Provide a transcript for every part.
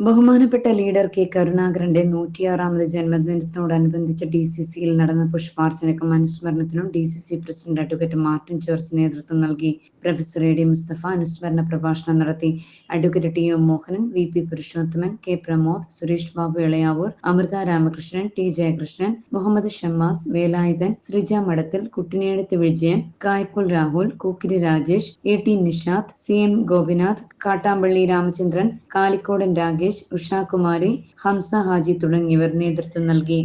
ബഹുമാനപ്പെട്ട leader K കരുണാകരന്റെ നൂറ്റിയാറാമത് ജന്മദിനത്തോടനുബന്ധിച്ച് ഡി സി സിയിൽ നടന്ന പുഷ്പാർച്ചനക്കും അനുസ്മരണത്തിനും D C C president advocate Martin George നേതൃത്വം നൽകി. പ്രൊഫസർ എ ഡി മുസ്തഫ അനുസ്മരണ പ്രഭാഷണം നടത്തി. Advocate T M Mohanan V P Purushothaman K Pramod Suresh Babu Elayavoor Amritha Ramakrishnan T Jayakrishnan Muhammad Shammas Velayudhan Sreeja Madathil Kuttinedath Vijayan Kaikkul Rahul Kookkiri Rajesh A T Nishad C M Gopinath Kattampally Ramachandran Kalikkodan Ragesh Ushakumari Hamza Haji തുടങ്ങിയവർ നേതൃത്വം നൽകി.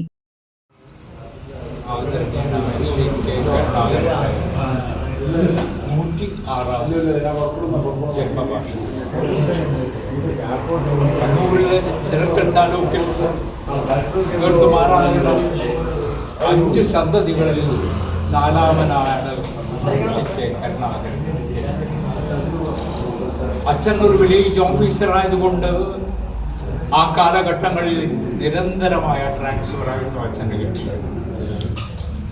അഞ്ച് സന്തതികളിൽ നാലാമനാണ് കരുണാകരൻ. അച്ഛൻ ഒരു village officer ആയതുകൊണ്ട് ആ കാലഘട്ടങ്ങളിൽ നിരന്തരമായ ട്രാൻസ്ഫർ ആയിരുന്നു അച്ഛന്റെ കിട്ടിയത്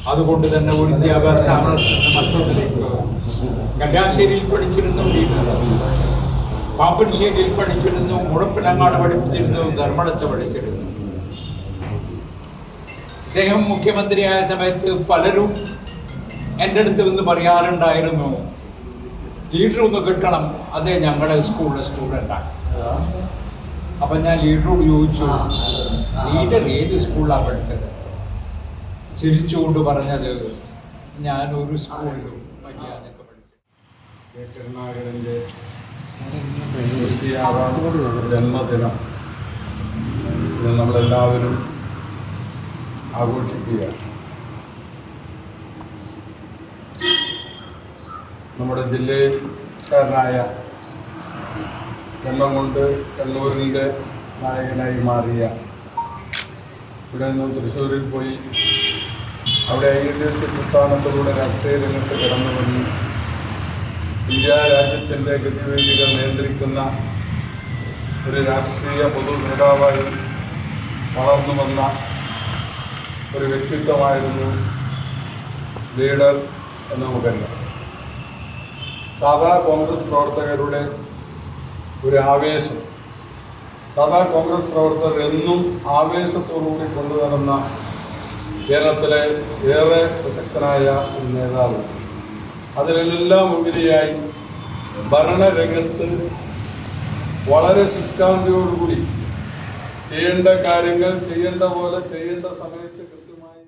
അതുകൊണ്ട് തന്നെ ഒരു വിദ്യാഭ്യാസ സ്ഥാപനത്തിൽ മറ്റൊന്നിലേക്ക് കല്യാശ്ശേരിയിൽ പഠിച്ചിരുന്നു വീട്ടിൽ പാപ്പൻശ്ശേരിയിൽ പഠിച്ചിരുന്നു മുഴപ്പിലങ്ങാട് പഠിപ്പിച്ചിരുന്നു ധർമ്മടത്ത് പഠിച്ചിരുന്നു. അദ്ദേഹം മുഖ്യമന്ത്രിയായ സമയത്ത് പലരും എന്റെ അടുത്ത് നിന്ന് പറയാറുണ്ടായിരുന്നു ലീഡർ ഒന്ന് കിട്ടണം അതേ ഞങ്ങളുടെ സ്കൂളിലെ സ്റ്റുഡന്റാണ് അപ്പം ഞാൻ ലീഡറോട് ചോദിച്ചു ലീഡർ ഏത് സ്കൂളിലാണ് പഠിച്ചത്? ചിരിച്ചുകൊണ്ട് പറഞ്ഞത് ഞാൻ ഒരു സ്കൂളിലും മര്യാദയ്ക്ക് പഠിച്ചു ജന്മദിനം. നമ്മളെല്ലാവരും ആഘോഷിക്കുകയാണ് നമ്മുടെ ജില്ലക്കാരനായ ജന്മം കൊണ്ട് കണ്ണൂരിന്റെ നായകനായി മാറിയ ഇവിടെ നിന്ന് തൃശ്ശൂരിൽ പോയി. അവിടെ ഐ എൻ എസ് പ്രസ്ഥാനത്തിലൂടെ രാഷ്ട്രീയ രംഗത്ത് കടന്നു വന്നു. ഇന്ത്യ രാജ്യത്തിന്റെ ഗതിവേദികൾ നിയന്ത്രിക്കുന്ന ഒരു രാഷ്ട്രീയ പൊതു നേതാവായി വളർന്നു വന്ന ഒരു വ്യക്തിത്വമായിരുന്നു ലീഡർ എന്ന് നമുക്കറിയാം. സാധാ കോൺഗ്രസ് പ്രവർത്തകരുടെ ഒരു ആവേശം. സാധാ കോൺഗ്രസ് പ്രവർത്തകർ എന്നും ആവേശത്തോടുകൂടി കൊണ്ടുനടന്ന കേരളത്തിലെ ഏറെ പ്രസക്തനായ ഒരു നേതാവ്. അതിലെല്ലാം ഉപരിയായി ഭരണരംഗത്ത് വളരെ ശുഷ്കാന്തിയോടുകൂടി ചെയ്യേണ്ട കാര്യങ്ങൾ ചെയ്യേണ്ട പോലെ ചെയ്യേണ്ട സമയത്ത് കൃത്യമായി